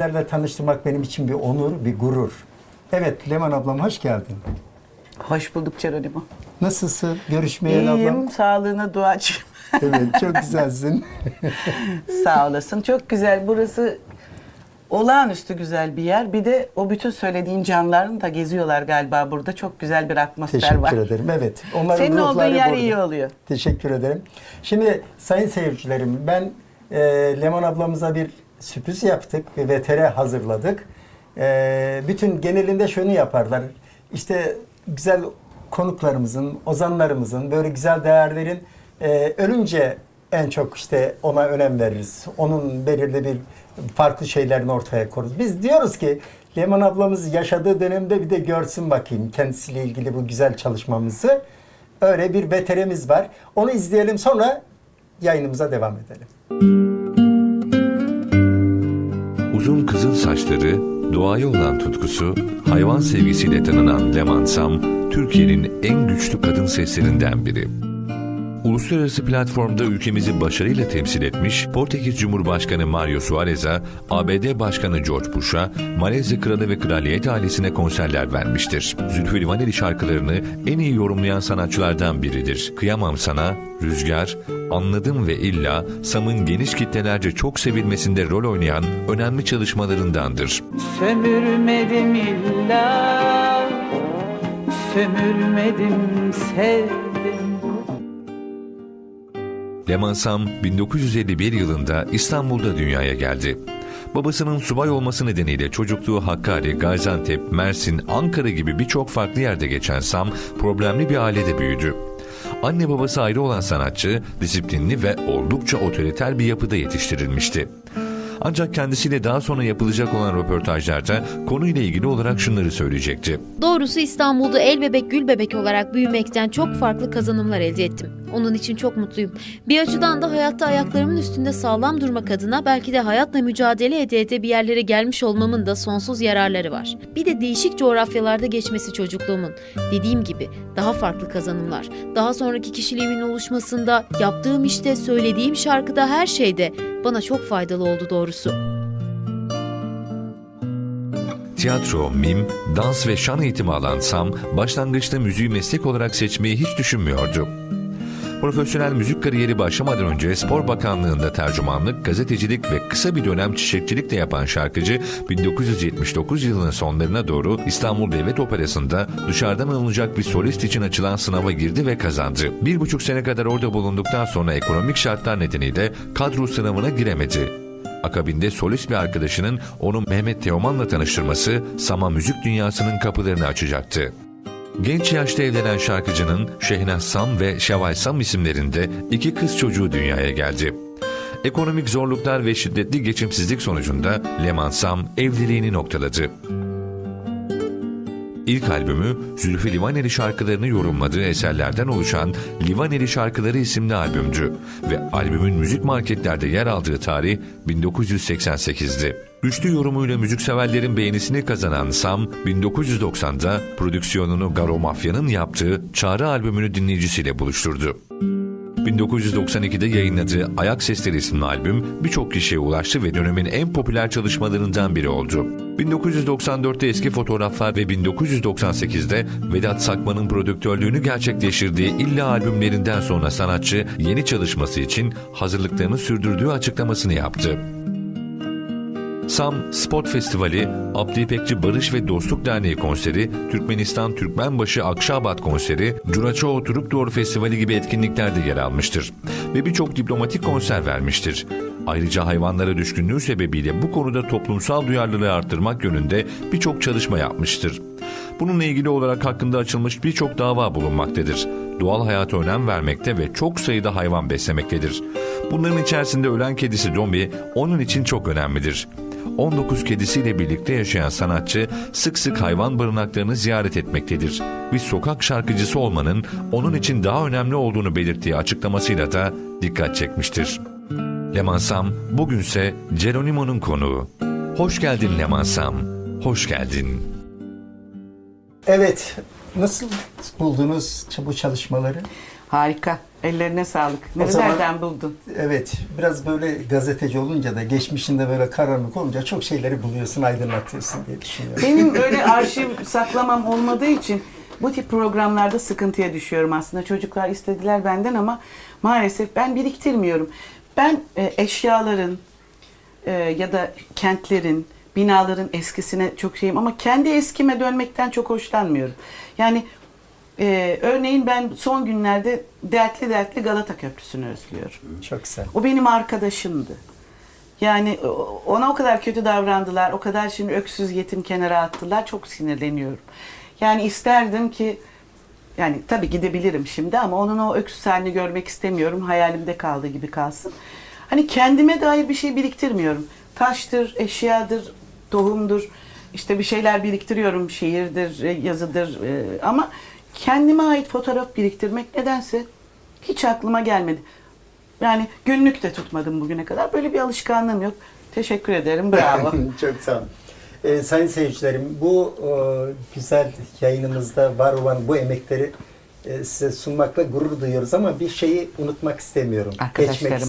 Sizlerle tanıştırmak benim için bir onur, bir gurur. Evet, Leman ablam hoş geldin. Hoş bulduk Geronimo. Nasılsın? Görüşmeyeli ablam. İyiyim, sağlığına duacıyım. Evet, çok güzelsin. Sağ olasın. Çok güzel. Burası olağanüstü güzel bir yer. Bir de o bütün söylediğin canlıların da geziyorlar galiba burada. Çok güzel bir atmosfer Teşekkür var. ederim. Evet, onların Senin olduğun yer burada. iyi oluyor. Teşekkür ederim. Şimdi sayın seyircilerim, ben e, Leman ablamıza bir sürpriz yaptık. Bir vetere hazırladık. E, bütün genelinde şunu yaparlar. İşte güzel konuklarımızın, ozanlarımızın, böyle güzel değerlerin e, ölünce en çok işte ona önem veririz. Onun belirli bir farklı şeylerini ortaya koruruz. Biz diyoruz ki Leman ablamız yaşadığı dönemde bir de görsün bakayım kendisiyle ilgili bu güzel çalışmamızı. Öyle bir veterimiz var. Onu izleyelim sonra yayınımıza devam edelim. Uzun kızıl saçları, doğaya olan tutkusu, hayvan sevgisiyle tanınan Leman Sam, Türkiye'nin en güçlü kadın seslerinden biri. Uluslararası platformda ülkemizi başarıyla temsil etmiş, Portekiz Cumhurbaşkanı Mario Suarez'a, ABD Başkanı George Bush'a, Malezya Kralı ve Kraliyet ailesine konserler vermiştir. Zülfü Livaneli şarkılarını en iyi yorumlayan sanatçılardan biridir. Kıyamam Sana, Rüzgar, Anladım ve İlla, Sam'ın geniş kitlelerce çok sevilmesinde rol oynayan önemli çalışmalarındandır. Sömürmedim illa, sömürmedim sevdim. Leman Sam 1951 yılında İstanbul'da dünyaya geldi. Babasının subay olması nedeniyle çocukluğu Hakkari, Gaziantep, Mersin, Ankara gibi birçok farklı yerde geçen Sam problemli bir ailede büyüdü. Anne babası ayrı olan sanatçı, disiplinli ve oldukça otoriter bir yapıda yetiştirilmişti. Ancak kendisiyle daha sonra yapılacak olan röportajlarda konuyla ilgili olarak şunları söyleyecekti. Doğrusu İstanbul'da el bebek gül bebek olarak büyümekten çok farklı kazanımlar elde ettim. Onun için çok mutluyum. Bir açıdan da hayatta ayaklarımın üstünde sağlam durmak adına belki de hayatla mücadele ede ede bir yerlere gelmiş olmamın da sonsuz yararları var. Bir de değişik coğrafyalarda geçmesi çocukluğumun. Dediğim gibi daha farklı kazanımlar. Daha sonraki kişiliğimin oluşmasında, yaptığım işte, söylediğim şarkıda her şeyde bana çok faydalı oldu doğrusu. Tiyatro, mim, dans ve şan eğitimi alan Sam, başlangıçta müziği meslek olarak seçmeyi hiç düşünmüyordu. Profesyonel müzik kariyeri başlamadan önce Spor Bakanlığı'nda tercümanlık, gazetecilik ve kısa bir dönem çiçekçilik de yapan şarkıcı 1979 yılının sonlarına doğru İstanbul Devlet Operası'nda dışarıdan alınacak bir solist için açılan sınava girdi ve kazandı. Bir buçuk sene kadar orada bulunduktan sonra ekonomik şartlar nedeniyle kadro sınavına giremedi. Akabinde solist bir arkadaşının onu Mehmet Teoman'la tanıştırması Sam'a müzik dünyasının kapılarını açacaktı. Genç yaşta evlenen şarkıcının Şehnaz Sam ve Şevval Sam isimlerinde iki kız çocuğu dünyaya geldi. Ekonomik zorluklar ve şiddetli geçimsizlik sonucunda Leman Sam evliliğini noktaladı. İlk albümü Zülfü Livaneli şarkılarını yorumladığı eserlerden oluşan Livaneli Şarkıları isimli albümdü ve albümün müzik marketlerde yer aldığı tarih 1988'di. Güçlü yorumuyla müzikseverlerin beğenisini kazanan Sam, 1990'da prodüksiyonunu Garo Mafya'nın yaptığı Çağrı albümünü dinleyicisiyle buluşturdu. 1992'de yayınladığı Ayak Sesleri isimli albüm birçok kişiye ulaştı ve dönemin en popüler çalışmalarından biri oldu. 1994'te eski fotoğraflar ve 1998'de Vedat Sakman'ın prodüktörlüğünü gerçekleştirdiği İlla albümlerinden sonra sanatçı yeni çalışması için hazırlıklarını sürdürdüğü açıklamasını yaptı. Sam Spot Festivali, Abdi İpekçi Barış ve Dostluk Derneği konseri, Türkmenistan Türkmenbaşı Akşabat konseri, Curaçao Trupdor Festivali gibi etkinliklerde yer almıştır. Ve birçok diplomatik konser vermiştir. Ayrıca hayvanlara düşkünlüğü sebebiyle bu konuda toplumsal duyarlılığı arttırmak yönünde birçok çalışma yapmıştır. Bununla ilgili olarak hakkında açılmış birçok dava bulunmaktadır. Doğal hayata önem vermekte ve çok sayıda hayvan beslemektedir. Bunların içerisinde ölen kedisi Dombi onun için çok önemlidir. 19 kedisiyle birlikte yaşayan sanatçı sık sık hayvan barınaklarını ziyaret etmektedir. Bir sokak şarkıcısı olmanın onun için daha önemli olduğunu belirttiği açıklamasıyla da dikkat çekmiştir. Leman Sam bugünse Geronimo'nun konuğu. Hoş geldin Leman Sam, hoş geldin. Evet, nasıl buldunuz bu çalışmaları? Harika. Ellerine sağlık. Nerelerden buldun? Evet, biraz böyle gazeteci olunca da geçmişinde böyle karanlık olunca çok şeyleri buluyorsun, aydınlatıyorsun diye düşünüyorum. Benim öyle arşiv saklamam olmadığı için bu tip programlarda sıkıntıya düşüyorum aslında. Çocuklar istediler benden ama maalesef ben biriktirmiyorum. Ben e, eşyaların e, ya da kentlerin, binaların eskisine çok şeyim ama kendi eskime dönmekten çok hoşlanmıyorum. Yani e, örneğin ben son günlerde dertli dertli Galata Köprüsü'nü özlüyorum. Çok güzel. O benim arkadaşımdı. Yani ona o kadar kötü davrandılar, o kadar şimdi öksüz yetim kenara attılar. Çok sinirleniyorum. Yani isterdim ki, yani tabii gidebilirim şimdi ama onun o öksüz halini görmek istemiyorum. Hayalimde kaldığı gibi kalsın. Hani kendime dair bir şey biriktirmiyorum. Taştır, eşyadır, tohumdur. İşte bir şeyler biriktiriyorum. Şiirdir, yazıdır. e, Ama kendime ait fotoğraf biriktirmek nedense hiç aklıma gelmedi. Yani günlük de tutmadım bugüne kadar. Böyle bir alışkanlığım yok. Teşekkür ederim. Bravo. Çok sağ olun. Ee, sayın seyircilerim, bu e, güzel yayınımızda var olan bu emekleri e, size sunmakla gurur duyuyoruz ama bir şeyi unutmak istemiyorum. Arkadaşlarım. Geçmek